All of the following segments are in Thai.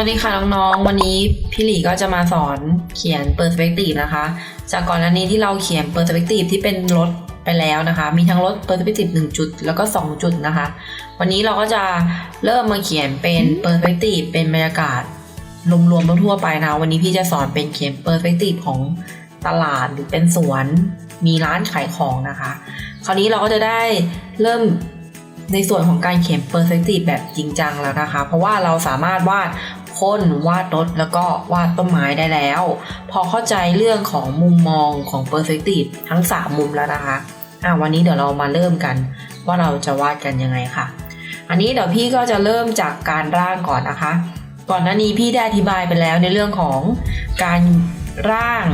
วัสดีค่ะน้องๆ วันนี้พี่หลีก็จะมาสอนเขียน perspective นะคะ จากก่อนหน้านี้ที่เราเขียน perspective ที่เป็นรถไปแล้วนะคะ มีทั้งรถ perspective 1จุดแล้วก็ 2 จุดนะคะ วันนี้เราก็จะเริ่มมาเขียนเป็น perspective เป็นบรรยากาศรวมๆทั่วไปนะ วันนี้พี่จะสอนเป็นเขียน perspective ของตลาดหรือเป็นสวน มีร้านขายของนะคะ คราวนี้เราก็จะได้เริ่มในส่วนของการเขียน perspective แบบจริงจังแล้วนะคะ เพราะว่าเราสามารถวาด คนวาดรถแล้วก็วาดต้นไม้ได้แล้ว พอเข้าใจเรื่องของมุมมองของ perspective ทั้ง 3 มุมแล้วนะคะอะวันนี้เดี๋ยวเรามาเริ่มกัน ว่าเราจะวาดกันยังไงค่ะ อันนี้เดี๋ยวพี่ก็จะเริ่มจากการร่างก่อนนะคะ ก่อนหน้านี้พี่ได้อธิบายไปแล้วในเรื่องของการร่าง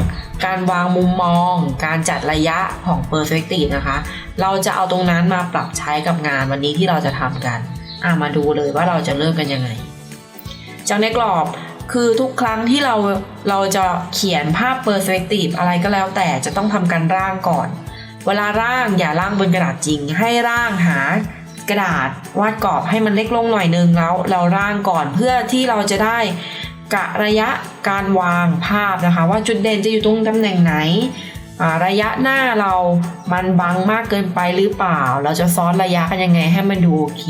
การวางมุมมอง การจัดระยะของ perspective นะคะ เราจะเอาตรงนั้นมาปรับใช้กับงานวันนี้ที่เราจะทำกันอะมาดูเลยว่าเราจะเริ่มกันยังไง จากในกรอบคือทุกครั้งที่เราเราจะเขียนภาพ perspective อะไรก็แล้วแต่จะต้องทำการร่างก่อน เวลาร่างอย่าร่างบนกระดาษจริง ให้ร่างหากระดาษวาดกรอบให้มันเล็กลงหน่อยนึงแล้ว เราร่างก่อนเพื่อที่เราจะได้กะระยะการวางภาพนะคะ ว่าจุดเด่นจะอยู่ตรงตำแหน่งไหนระยะหน้าเรามันบังมากเกินไปหรือเปล่า เราจะซ้อนระยะกันยังไงให้มันดูโอเค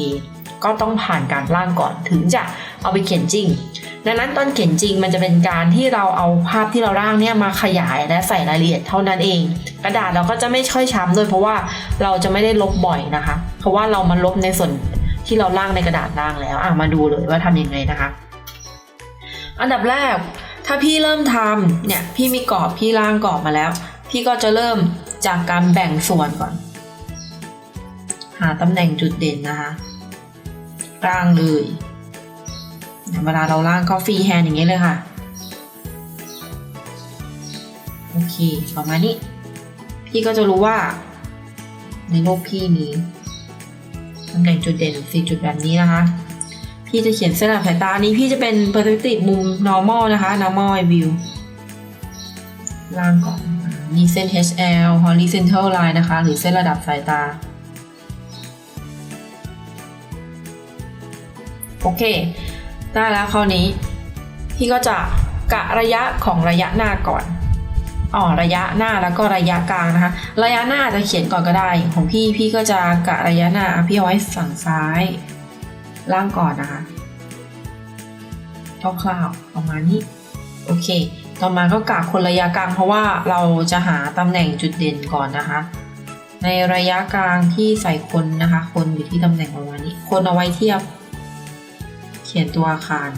ก็ต้องผ่านการร่างก่อนถึงจะ เอาไปเขียนจริง ดังนั้นตอนเขียนจริงมันจะเป็นการที่เราเอาภาพที่เราร่างเนี่ยมาขยายและใส่รายละเอียดเท่านั้นเอง กระดาษเราก็จะไม่ค่อยช้ำด้วยเพราะว่าเราจะไม่ได้ลบบ่อยนะคะ เพราะว่าเรามาลบในส่วนที่เราร่างในกระดาษร่างแล้วอะมาดูเลยว่าทำยังไงนะคะ อันดับแรก ถ้าพี่เริ่มทำเนี่ยพี่มีกรอบพี่ร่างกรอบมาแล้ว พี่ก็จะเริ่มจากการแบ่งส่วนก่อน หาตำแหน่งจุดเด่นนะคะร่างเลย เวลาเราร่างก็ฟรีแฮนด์อย่างนี้เลยค่ะ โอเคประมาณนี้ พี่ก็จะรู้ว่า ในโลกพี่มีตำแหน่งจุดเด่นสี่จุดแบบนี้นะคะ พี่จะเขียนเส้นหลักสายตานี้พี่จะเป็น perspective มุม normal นะคะ normal view ล่างก่อนนี่เส้น HL horizontal line นะคะ หรือเส้นระดับสายตา โอเค ได้แล้วคราวนี้ พี่ก็จะกะระยะของระยะหน้าก่อนอ๋อระยะหน้าแล้วก็ระยะกลางนะคะ ระยะหน้าจะเขียนก่อนก็ได้ ของพี่พี่ก็จะกะระยะหน้าพี่เอาไว้ฝั่งซ้าย ล่างก่อนนะคะคร่าวๆประมาณนี้โอเค ต่อมาก็กะคนระยะกลาง เพราะว่าเราจะหาตำแหน่งจุดเด่นก่อนนะคะ ในระยะกลางที่ใส่คนนะคะ คนอยู่ที่ตำแหน่งประมาณนี้ คนเอาไว้เทียบ ขียนตัวอาคาร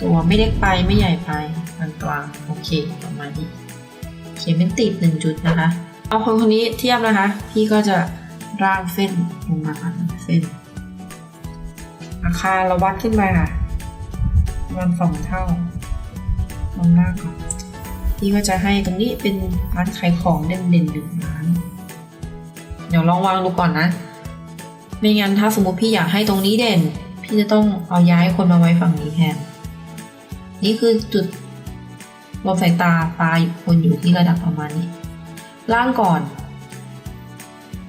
ตัวไม่เล็กไปไม่ใหญ่ไปกลางกลางๆโอเคประมาณนี้ เขียนเป็นติดหนึ่งจุดนะคะ เอาคนคนนี้เทียบนะคะ พี่ก็จะร่างเส้นลงมาค่ะเส้น อาคารเราวัดขึ้นไปค่ะประมันสองเท่าลงล่างก่อนพี่ก็จะให้ตรงนี้เป็นร้านขายของเด่นๆหนึ่งร้าน เดี๋ยวลองวางดูก่อนนะไม่งั้นถ้าสมมติพี่อยากให้ตรงนี้เด่น พี่จะต้องเอาย้ายคนมาไว้ฝั่งนี้แทน นี่คือจุดลมสายตาตาอยู่คนอยู่ที่ระดับประมาณนี้ ล่างก่อน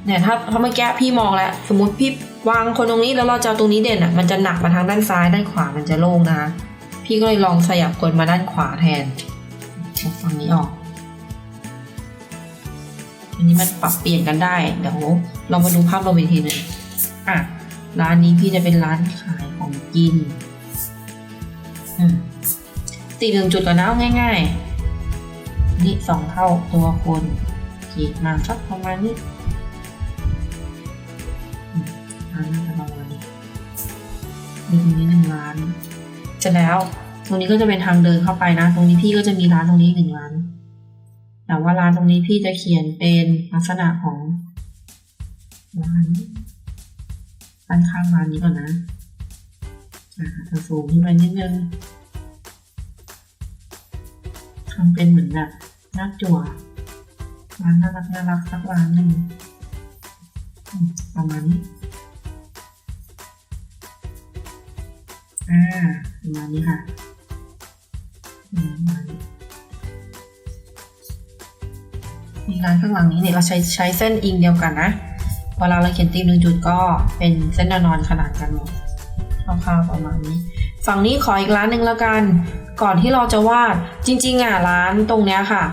เนี่ยถ้าถ้าเมื่อกี้พี่มองแล้ว สมมติพี่วางคนตรงนี้แล้วเราจะาตรงนี้เด่นอะ มันจะหนักมาทางด้านซ้ายด้านขวามันจะโล่งนะคะ พี่ก็เลยลองขยับคนมาด้านขวาแทนฝั่งนี้ออก อันนี้มันปรับเปลี่ยนกันได้ เดี๋ยวเรามาดูภาพรวมอีกทีหนึงอะ ร้านนี้พี่จะเป็นร้านขายของกินตีหนึ่งจุดก่อนนะเอาง่าย ๆ นี่สองเท่าตัวคนขีดมาสักประมาณนี้ร้านน่าจะประมาณนี้มีตรงนี้หนึ่งร้านเสร็จแล้วตรงนี้ก็จะเป็นทางเดินเข้าไปนะ ตรงนี้พี่ก็จะมีร้านตรงนี้หนึ่งร้าน แต่ว่าร้านตรงนี้พี่จะเขียนเป็นลักษณะของร้าน ด้านข้างร้านนี้ก่อนนะอ่าจะสูงขึ้นไปนิดนึงทำเป็นเหมือนแบบหน้าจั่วร้านน่ารักน่ารักสักร้านหนึ่งอืมประมาณนี้อ่าประมาณนี้ค่ะระมาณนี้มีร้านข้างหลังนี้เนี่ยเราใช้ใช้เส้นอิงเดียวกันนะ เวลาเราเขียนตีมหนึ่งจุดก็เป็นเส้นนอนขนาดกันหมดคร่าวๆประมาณนี้ ฝั่งนี้ขออีกร้านหนึ่งแล้วกัน ก่อนที่เราจะวาดจริง ๆอะร้านตรงเนี้ยค่ะ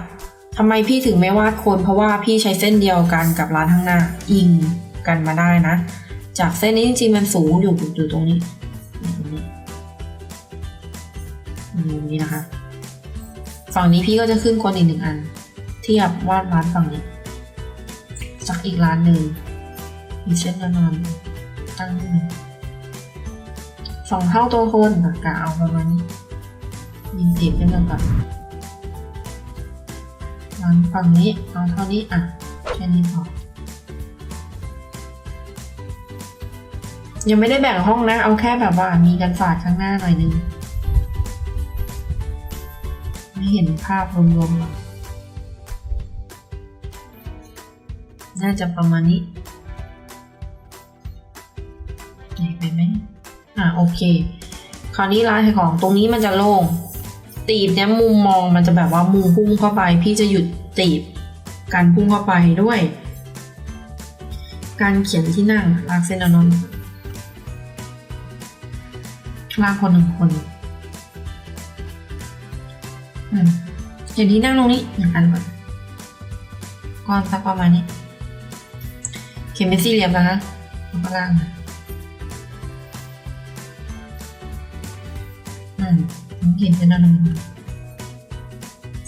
ทำไมพี่ถึงไม่วาดคนเพราะว่าพี่ใช้เส้นเดียวกันกับร้านข้างหน้าอิงกันมาได้นะ จากเส้นนี้จริงๆมันสูงอยู่อยู่ตรงนี้ตรงนี้นี้นะคะ ฝั่งนี้พี่ก็จะขึ้นคนอีกหนึ่งอัน เทียบวาดร้านฝั่งนี้จากอีกร้านหนึ่ง มีเส้นแน่นอนตั้งขึ้นสองเท่าตัวคนกะกะเอาประมาณนี้ยิงตีบขึ้นมาก่อนร้านฝั่งนี้เอาเท่านี้อะแค่นี้พอยังไม่ได้แบ่งห้องนะ เอาแค่แบบว่ามีกันฝาดข้างหน้าหน่อยนึง ไม่เห็นภาพรวมๆน่าจะประมาณนี้ โอเค คราวนี้ร้านขายของตรงนี้มันจะโล่งตีบเนี้ยมุมมองมันจะแบบว่ามุมพุ่งเข้าไป พี่จะหยุดตีบการพุ่งเข้าไปด้วย การเขียนที่นั่งลากเส้นอนนลากคนหนึ่งคนอืมอย่างที่นั่งตรงนี้หนึ่งอันก่อนก้อนสักประมาณนี้เขียนเป็นสี่เหลี่ยมแล้วนะแล้วก็ล่างมา เขียนเป็นอะไร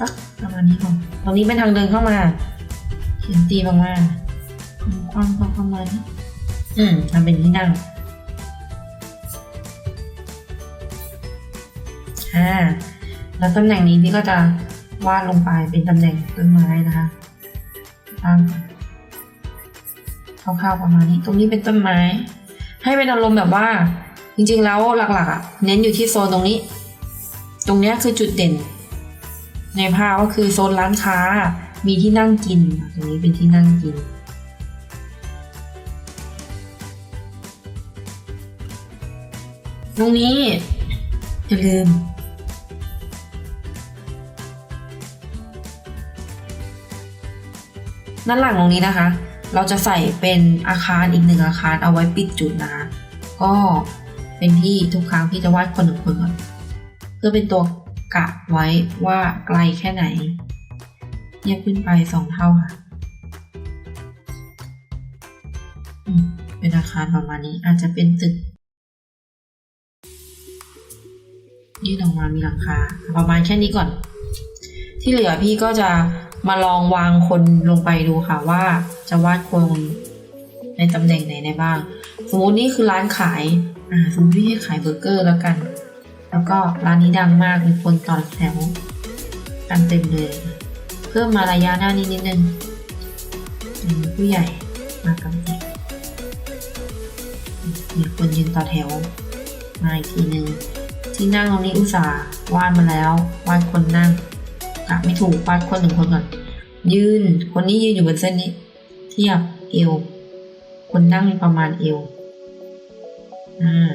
สักประมาณนี้ก่อนตรงนี้เป็นทางเดินเข้ามาเขียนตีประมาณความความประมาณนี้อืมทำเป็นที่นั่งอ่าแล้วตำแหน่งนี้พี่ก็จะวาดลงไปเป็นตำแหน่งต้นไม้นะคะตั้งคร่าวๆประมาณนี้ ตรงนี้เป็นต้นไม้ ให้เป็นอารมณ์แบบว่า จริงๆแล้วหลักๆอะเน้นอยู่ที่โซนตรงนี้ ตรงนี้คือจุดเด่น ในภาพก็คือโซนร้านค้ามีที่นั่งกิน ตรงนี้เป็นที่นั่งกิน ตรงนี้อย่าลืมด้านหลังตรงนี้นะคะ เราจะใส่เป็นอาคารอีกหนึ่งอาคารเอาไว้ปิดจุดนะคะ ก็เป็นที่ทุกครั้งพี่จะวาดคนหนึ่งคนก่อน พื่อเป็นตัวกะไว้ว่าไกลแค่ไหนเยียบขึ้นไปสองเท่าค่ะเป็นอาคารประมาณนี้อาจจะเป็นตึกยื่นออกมามีหลังคา ประมาณแค่นี้ก่อน ที่เหลือพี่ก็จะมาลองวางคนลงไปดูค่ะว่าจะวาดคนในตำแหน่งไหนได้บ้าง สมมตินี่คือร้านขาย อ่า สมมติพี่ให้ขายเบอร์เกอร์แล้วกัน แล้วก็ร้านนี้ดังมากมีคนต่อแถวกันเต็มเลย เพิ่มมาระยะหน้านี้นิดนึงผู้ใหญ่มากันเต็มมีคนยืนต่อแถวมาอีกทีนึงที่นั่งตรงนี้อุตส่าห์วาดมาแล้ววาดคนนั่งกะไม่ถูกวาดคนหนึ่งคนก่อน ยืนคนนี้ยืนอยู่บนเส้นนี้ เทียบเอว คนนั่งประมาณเอวอ่า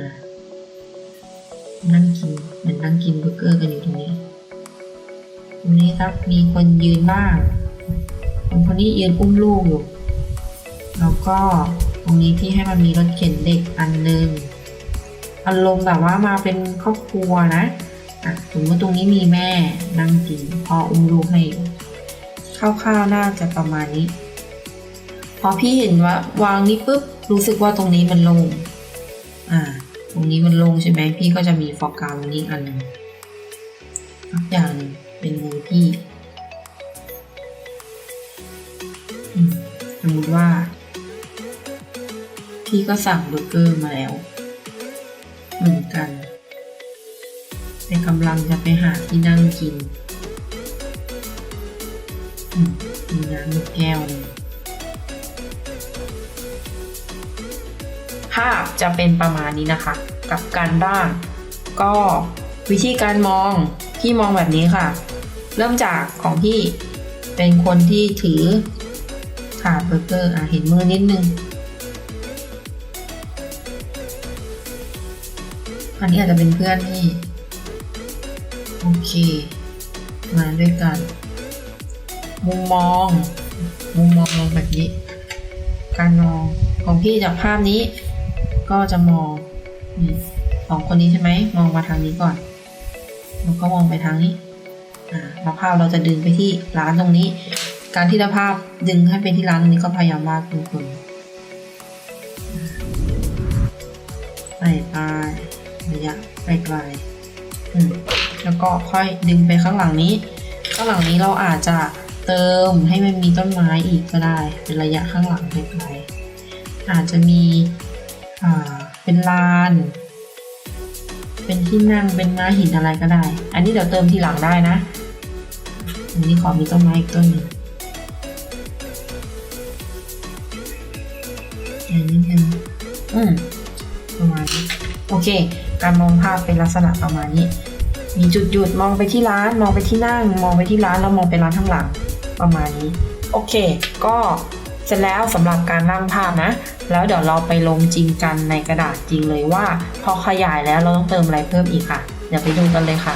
นั่งกินเหมือนนั่งกินเบอร์เกอร์กันอยู่ตรงนี้ ตรงนี้ครับมีคนยืนบ้างคนคนนี้ยืนอุ้มลูกอยู่แล้วก็ตรงนี้ที่ให้มันมีรถเข็นเด็กอันหนึ่งอารมณ์แบบว่ามาเป็นครอบครัวนะอะสมมติตรงนี้มีแม่นั่งกินพออุ้มลูกให้คร่าวๆน่าจะประมาณนี้ พอพี่เห็นว่าวางนี้ปุ๊บรู้สึกว่าตรงนี้มันโล่งอ่า ตรงนี้มันโล่งใช่ไหมพี่ก็จะมีฟอกกาวตรงนี้อันหนึ่งสักอย่างหนึ่งเป็นมือพี่อืมสมมติว่า พี่ก็สั่งเบอร์เกอร์มาแล้วเหมือนกันแต่กำลังจะไปหาที่นั่งกินอืมมีน้ำมีแก้วนึง ภาพจะเป็นประมาณนี้นะคะ กับการบ้าน ก็วิธีการมองที่มองแบบนี้ค่ะ เริ่มจากของพี่เป็นคนที่ถือถาดเบอร์เกอร์อะเห็นมือนิดนึง อันนี้อาจจะเป็นเพื่อนที่ โอเค มาด้วยกัน มุมมอง มุมมองแบบนี้ การมองของพี่จากภาพนี้ ก็จะมองสองคนนี้ใช่ไหมมองมาทางนี้ก่อนแล้วก็มองไปทางนี้อ่าภาพเราจะดึงไปที่ร้านตรงนี้ การที่เราภาพดึงให้ไปที่ร้านตรงนี้ก็พยายามวาดคุณคุณไปไประยะไกลๆแล้วก็ค่อยดึงไปข้างหลังนี้ ข้างหลังนี้เราอาจจะเติมให้มันมีต้นไม้อีกก็ได้ เป็นระยะข้างหลังไกลๆอาจจะมี เป็นลาน เป็นที่นั่ง เป็นม้าหินอะไรก็ได้ อันนี้เดี๋ยวเติมทีหลังได้นะ อันนี้ขอมีต้นไม้อีกต้นหนึ่งอย่างนิดนึงอืมประมาณนี้ โอเค การมองภาพเป็นลักษณะประมาณนี้ มีจุดหยุดมองไปที่ร้าน มองไปที่นั่ง มองไปที่ร้าน แล้วมองไปร้านข้างหลัง ประมาณนี้ โอเค ก็ เสร็จแล้วสำหรับการร่างภาพนะ แล้วเดี๋ยวเราไปลงจริงกันในกระดาษจริงเลยว่า พอขยายแล้วเราต้องเติมอะไรเพิ่มอีกค่ะ เดี๋ยวไปดูกันเลยค่ะ